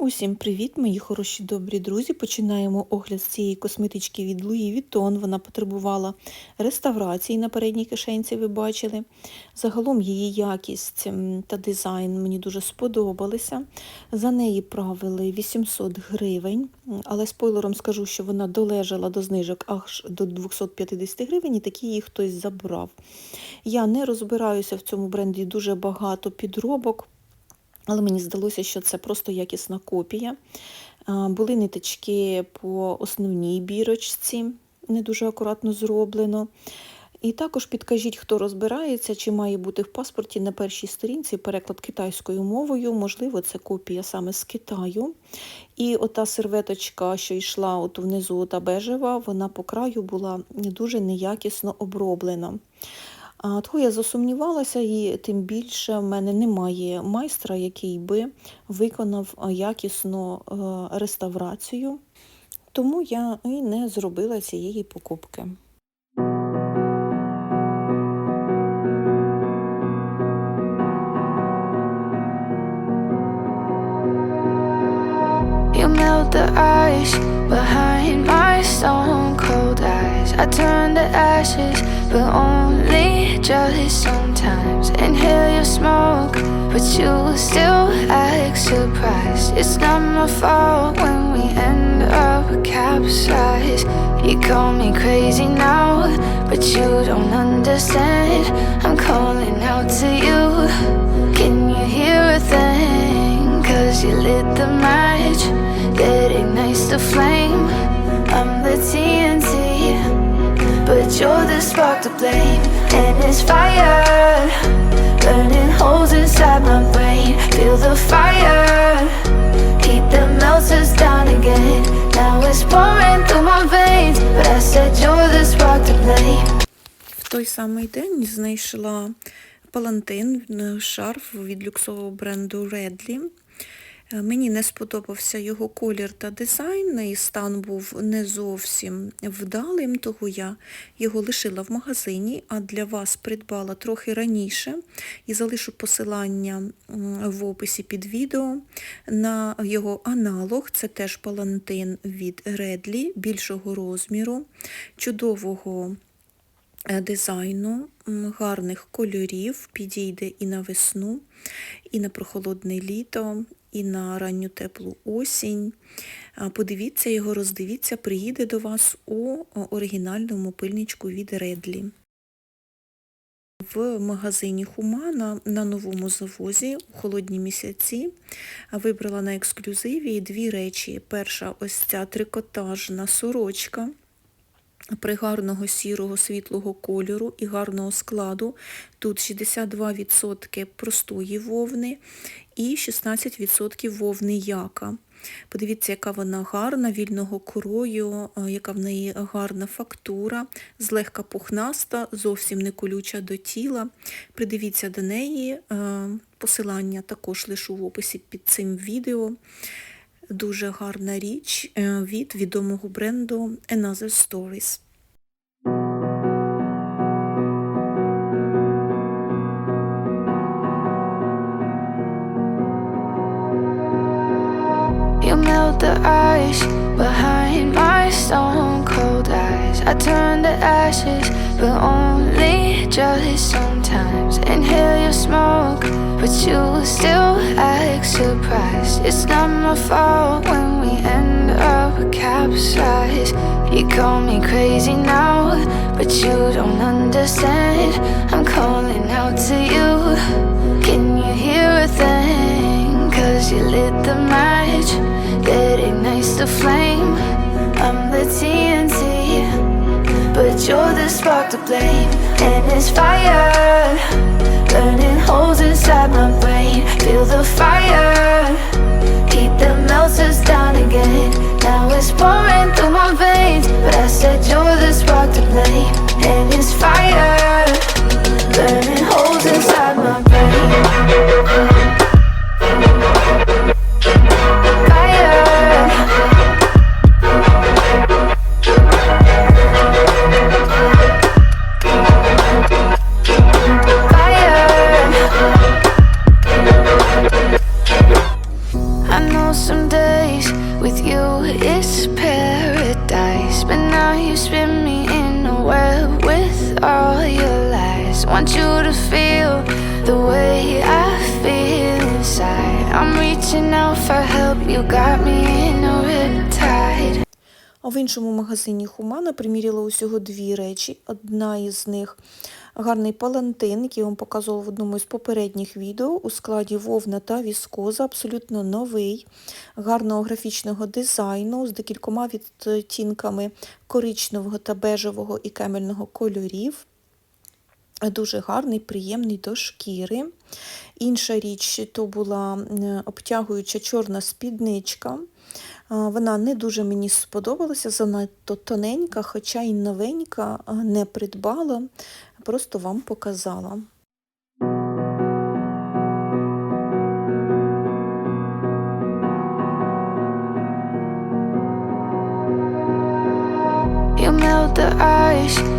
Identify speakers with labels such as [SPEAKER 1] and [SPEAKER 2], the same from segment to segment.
[SPEAKER 1] Усім привіт, мої хороші добрі друзі. Починаємо огляд з цієї косметички від Louis Vuitton. Вона потребувала реставрації на передній кишенці, ви бачили. Загалом її якість та дизайн мені дуже сподобалися. За неї правили 800 гривень, але спойлером скажу, що вона долежала до знижок аж до 250 гривень, і такі її хтось забрав. Я не розбираюся в цьому бренді дуже багато підробок. Але мені здалося, що це просто якісна копія. Були ниточки по основній бірочці, не дуже акуратно зроблено. І також підкажіть, хто розбирається, чи має бути в паспорті на першій сторінці переклад китайською мовою. Можливо, це копія саме з Китаю. І ота серветочка, що йшла от внизу, та бежева, вона по краю була дуже неякісно оброблена. А Того я засумнівалася, і тим більше в мене немає майстра, який би виконав якісну е, реставрацію, тому я і не зробила цієї покупки.
[SPEAKER 2] The ice behind my stone cold eyes. I turn to ashes, but only just sometimes. Inhale your smoke, but you still act surprised. It's not my fault when we end up capsized. You call me crazy now, but you don't understand. I'm calling out to you. Can you hear a thing? Cause you lit the match that ignites the flame. I'm the TNT, but you're the spark to blame. And it's fire, burning holes inside my brain. Feel the fire, heat that melts us down again. Now it's pouring through my veins, but I said you're the spark to blame.
[SPEAKER 1] В той самий день знайшла палантин, е, шарф від люксового бренду Redley. Е, Мені не сподобався його колір та дизайн, і стан був не зовсім вдалим, того я його лишила в магазині, а для вас придбала трохи раніше і залишу посилання в описі під відео на його аналог. Це теж палантин від Redley більшого розміру, чудового е, дизайну, гарних кольорів, підійде і на весну, і на прохолодне літо, і на ранню теплу осінь. Подивіться його, роздивіться, приїде до вас у оригінальному пильничку від Редлі. В магазині Хумана на новому завозі у холодні місяці вибрала на ексклюзиві дві речі. Перша ось ця трикотажна сорочка пригарного сірого світлого кольору і гарного складу. Тут 62% простої вовни і 16% вовни яка. Подивіться, яка вона гарна, вільного крою, е, яка в неї гарна фактура, злегка пухнаста, зовсім не колюча до тіла. Придивіться до неї, е, посилання також лишу в описі під цим відео. Дуже гарна річ е, від відомого бренду Another Stories.
[SPEAKER 2] You melt the ice behind my stone. I turn to ashes, but only just sometimes. Inhale your smoke, but you still act surprised. It's not my fault when we end up capsized. You call me crazy now, but you don't understand. I'm calling out to you. Can you hear a thing? Cause you lit the match that ignites the flame. I'm the TNT, you're the spark to blame. And it's fire, burning holes inside my brain. Feel the fire, Want you to feel the way I feel inside. I'm reaching out for help, you got me in a riptide.
[SPEAKER 1] А в іншому магазині Хумана приміряла усього дві речі. Одна із них гарний палантин, який я вам показувала в одному із попередніх відео у складі вовна та віскоза, абсолютно новий, гарного графічного дизайну з декількома відтінками коричневого та бежевого і кемельного кольорів. Дуже гарний, приємний до шкіри. Інша річ то була обтягуюча чорна спідничка. Вона не дуже мені сподобалася, занадто тоненька, хоча й новенька, не придбала, просто вам показала.
[SPEAKER 2] You melt the ice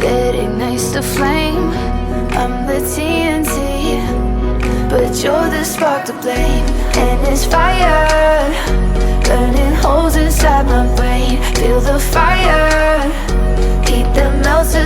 [SPEAKER 2] that ignites the flame. I'm the TNT, but you're the spark to blame. And it's fire, burning holes inside my brain. Feel the fire, heat that melts us.